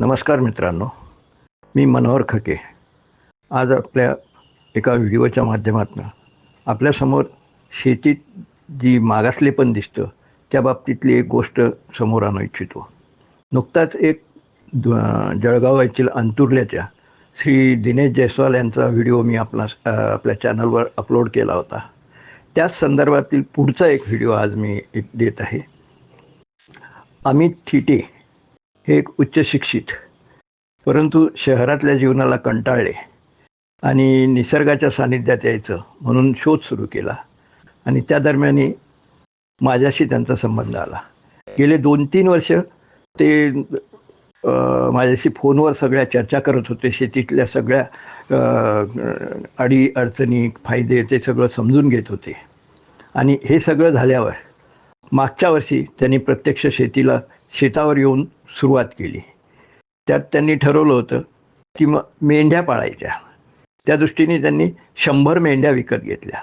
नमस्कार मित्रांनो मी मनोहर खके. आज आपल्या एका व्हिडिओच्या माध्यमातून आपल्यासमोर शेतीत जी मागासलेपण दिसतं त्या बाबतीतली एक गोष्ट समोर आणू इच्छितो. नुकताच एक जळगाव येथील अंतुर्ल्याच्या श्री दिनेश जयस्वाल यांचा व्हिडिओ मी आपला आपल्या चॅनलवर अपलोड केला होता. त्याच संदर्भातील पुढचा एक व्हिडिओ आज मी एक देत आहे. अमित थिटे हे एक उच्च शिक्षित परंतु शहरातल्या जीवनाला कंटाळले आणि निसर्गाच्या सानिध्यात यायचं म्हणून शोध सुरू केला आणि त्या दरम्यान माझ्याशी त्यांचा संबंध आला. गेले दोन तीन वर्ष ते माझ्याशी फोनवर सगळ्या चर्चा करत होते शेतीतल्या सगळ्या अडी अडचणी फायदे ते सगळं समजून घेत होते. आणि हे सगळं झाल्यावर मागच्या वर्षी त्यांनी प्रत्यक्ष शेतीला शेतावर येऊन सुरुवात केली. त्यात त्यांनी ठरवलं होतं की मग मेंढ्या पाळायच्या. त्या दृष्टीने त्यांनी शंभर मेंढ्या विकत घेतल्या.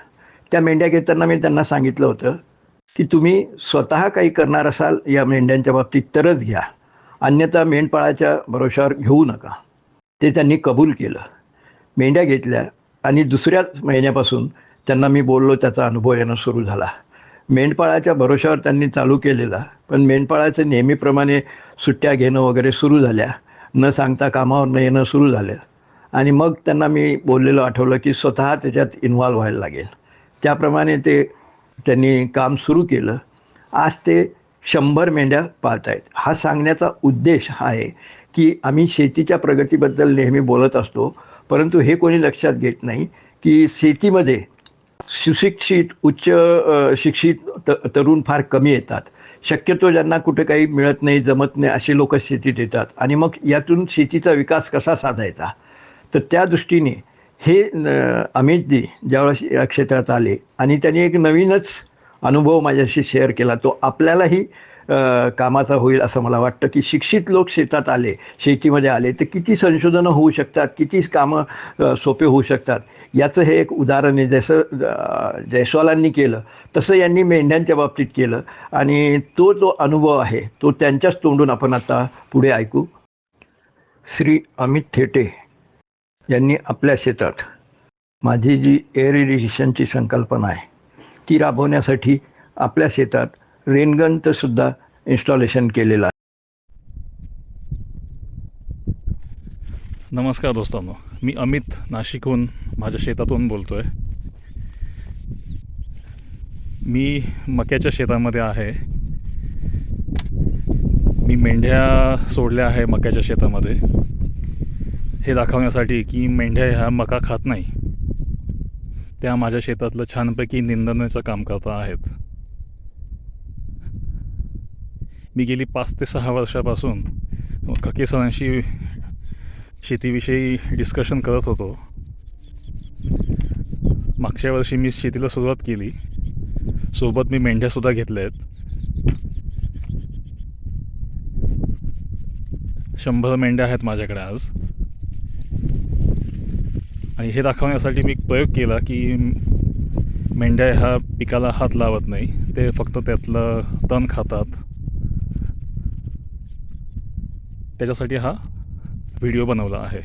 त्या मेंढ्या घेताना मी त्यांना सांगितलं होतं की तुम्ही स्वतः काही करणार असाल या मेंढ्यांच्या बाबतीत तरच घ्या. अन्यथा मेंढपाळाच्या भरोशावर घेऊ नका. ते त्यांनी कबूल केलं. मेंढ्या घेतल्या आणि दुसऱ्याच महिन्यापासून त्यांना मी बोललो त्याचा अनुभव येणं सुरू झाला. मेंढपाळाच्या भरोशावर त्यांनी चालू केलेला पण मेंढपाळाचं नेहमीप्रमाणे सुट्ट्या घेणं वगैरे सुरू झाल्या. न सांगता कामावर न येणं सुरू झालं. आणि मग त्यांना मी बोललेलं आठवलं की स्वतः त्याच्यात इन्व्हॉल्व व्हायला लागेल. त्याप्रमाणे ते त्यांनी काम सुरू केलं. आज ते शंभर मेंढ्या पाळत आहेत हा सांगण्याचा उद्देश हा आहे की आम्ही शेतीच्या प्रगतीबद्दल नेहमी बोलत असतो परंतु हे कोणी लक्षात घेत नाही की शेतीमध्ये सुशिक्षित उच्च शिक्षित त तरुण फार कमी येतात. शक्यतो ज्यांना कुठे काही मिळत नाही जमत नाही असे लोक शेतीत येतात आणि मग यातून शेतीचा विकास कसा साधायचा? तर त्या दृष्टीने हे अमितजी ज्यावेळेस या क्षेत्रात आले आणि त्यांनी एक नवीनच अनुभव माझ्याशी शेअर केला. तो आपल्यालाही कामाचा होईल असं मला वाटतं की शिक्षित लोक शेतात आले शेतीमध्ये आले तर किती संशोधनं होऊ शकतात किती कामं सोपे होऊ शकतात. याचं हे एक उदाहरण आहे. जसं जयस्वालांनी केलं तसं यांनी मेंढ्यांच्या बाबतीत केलं आणि तो जो अनुभव आहे तो त्यांच्याच तोंडून आपण आता पुढे ऐकू. श्री अमित थेटे यांनी आपल्या शेतात माझी जी एअर इरिगेशनची संकल्पना आहे ती राबवण्यासाठी आपल्या शेतात रेनगनचं सुद्धा इन्स्टॉलेशन केलेलं आहे. नमस्कार दोस्तांनो मी अमित नाशिकहून माझ्या शेतातून बोलतो आहे मी मक्याच्या शेतामध्ये आहे. मी मेंढ्या सोडल्या आहे मक्याच्या शेतामध्ये. हे दाखवण्यासाठी की मेंढ्या ह्या मका खात नाही. त्या माझ्या शेतातलं छानपैकी निंदण्याचं काम करता आहेत. मी गेली पाच ते सहा वर्षापासून खके सरांशी शेतीविषयी डिस्कशन करत होतो. मागच्या वर्षी मी शेतीला सुरुवात केली. सोबत मी मेंढ्यासुद्धा घेतल्या आहेत शंभर मेंढ्या आहेत माझ्याकडे आज. आणि हे दाखवण्यासाठी मी प्रयोग केला की मेंढ्या ह्या पिकाला हात लावत नाही. ते फक्त त्यातलं तण खातात. त्याच्यासाठी हा व्हिडिओ बनवला आहे.